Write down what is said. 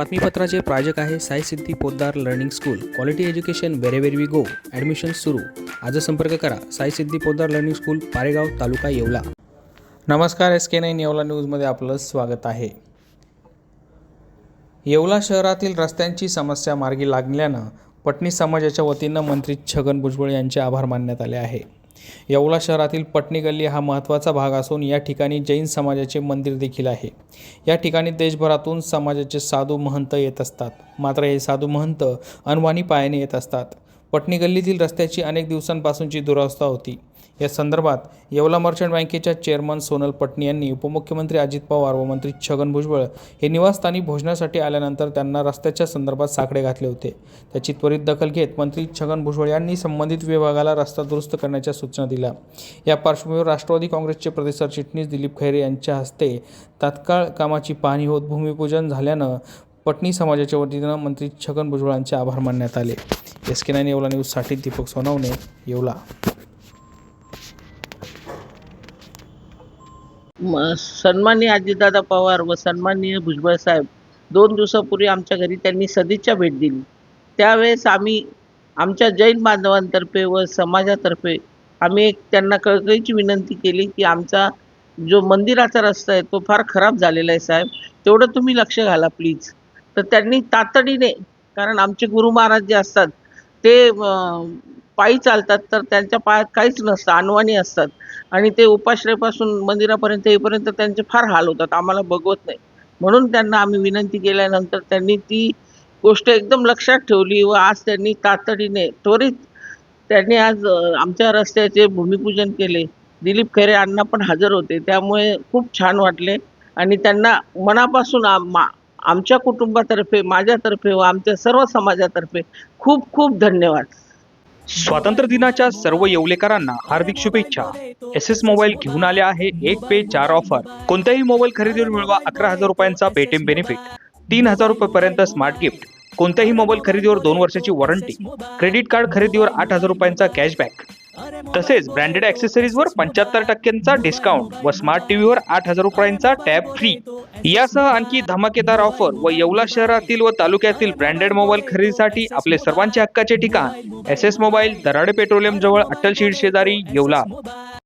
बातमीपत्राचे प्रायोजक आहे Sai Siddhi Podar learning school. Quality education wherever we go admission सुरू. आज संपर्क करा. Sai Siddhi Podar learning school Paregaon taluka Yeola. नमस्कार एस के नाईन येवला न्यूजमध्ये आपलं स्वागत आहे. येवला शहरातील रस्त्यांची समस्या मार्गी लागल्यानं पटणी समाजाच्या वतीनं मंत्री छगन भुजबळ यांचे आभार मानण्यात आले आहे. येवला शहरातील पटणी गल्ली हा महत्त्वाचा भाग असून या ठिकाणी जैन समाजाचे मंदिर देखील आहे. या ठिकाणी देशभरातून समाजाचे साधू महंत येत असतात. मात्र हे साधू महंत अनवाणी पायाने येत असतात. पटणी गल्लीतील रस्त्याची अनेक दिवसांपासूनची दुरावस्था होती. या संदर्भात येवला मर्चंट बँकेच्या चेअरमन सोनल पटणी यांनी उपमुख्यमंत्री अजित पवार व मंत्री छगन भुजबळ हे निवासस्थानी भोजनासाठी आल्यानंतर त्यांना रस्त्याच्या संदर्भात साकडे घातले होते. त्याची त्वरित दखल घेत मंत्री छगन भुजबळ यांनी संबंधित विभागाला रस्ता दुरुस्त करण्याच्या सूचना दिल्या. या पार्श्वभूमीवर राष्ट्रवादी काँग्रेसचे प्रदेश सरचिटणीस दिलीप खैरे यांच्या हस्ते तात्काळ कामाची पाहणी होत भूमिपूजन झाल्यानं पटणी समाजाच्या वतीनं मंत्री छगन भुजबळांचे आभार मानण्यात आले. एस के नाईन येवला न्यूजसाठी दीपक सोनवणे येवला. सन्माननीय अजितदादा पवार व सन्माननीय भुजबळ साहेब दोन दिवसापूर्वी आमच्या घरी त्यांनी सदिच्छा भेट दिली. त्यावेळेस आम्ही आमच्या जैन बांधवांतर्फे व समाजातर्फे आम्ही एक त्यांना कळकळीची विनंती केली की आमचा जो मंदिराचा रस्ता आहे तो फार खराब झालेला आहे साहेब. तेवढं तुम्ही लक्ष घाला प्लीज. तर त्यांनी तातडीने कारण आमचे गुरु महाराज जे असतात ते पायी चालतात तर त्यांच्या पायात काहीच नसतं अनवाणी असतात. आणि ते उपाश्रयपासून मंदिरापर्यंत येईपर्यंत त्यांचे फार हाल होतात आम्हाला बघवत नाही. म्हणून त्यांना आम्ही विनंती केल्यानंतर त्यांनी ती गोष्ट एकदम लक्षात ठेवली व आज त्यांनी तातडीने त्वरित त्यांनी आज आमच्या रस्त्याचे भूमिपूजन केले. दिलीप खैरे अण्णा पण हजर होते त्यामुळे खूप छान वाटले. आणि त्यांना मनापासून आम- आमच्या कुटुंबातर्फे माझ्यातर्फे व आमच्या सर्व समाजातर्फे खूप खूप धन्यवाद. स्वातंत्र्य दिनाच्या सर्व येवलेकरांना हार्दिक शुभेच्छा. एस एस मोबाईल घेऊन आले आहे एक पे चार ऑफर कोणत्याही मोबाईल खरेदीवर मिळवा अकरा हजार रुपयांचा पेटीएम बेनिफिट तीन हजार रुपयेपर्यंत स्मार्ट गिफ्ट कोणत्याही मोबाईल खरेदीवर दोन वर्षाची वॉरंटी क्रेडिट कार्ड खरेदीवर आठ हजार रुपयांचा कॅशबॅक तसेच ब्रँडेड ॲक्सेसरीजवर पंच्याहत्तर टक्क्यांचा डिस्काउंट व स्मार्ट टीव्हीवर आठ हजार रुपयांचा टॅब फ्री यासह आणखी धमाकेदार ऑफर व येवला शहरातील व तालुक्यातील ब्रँडेड मोबाईल खरेदीसाठी आपले सर्वांचे हक्काचे ठिकाण. S S mobile Darade petroleum जवळ अटल शीड शेजारी येवला.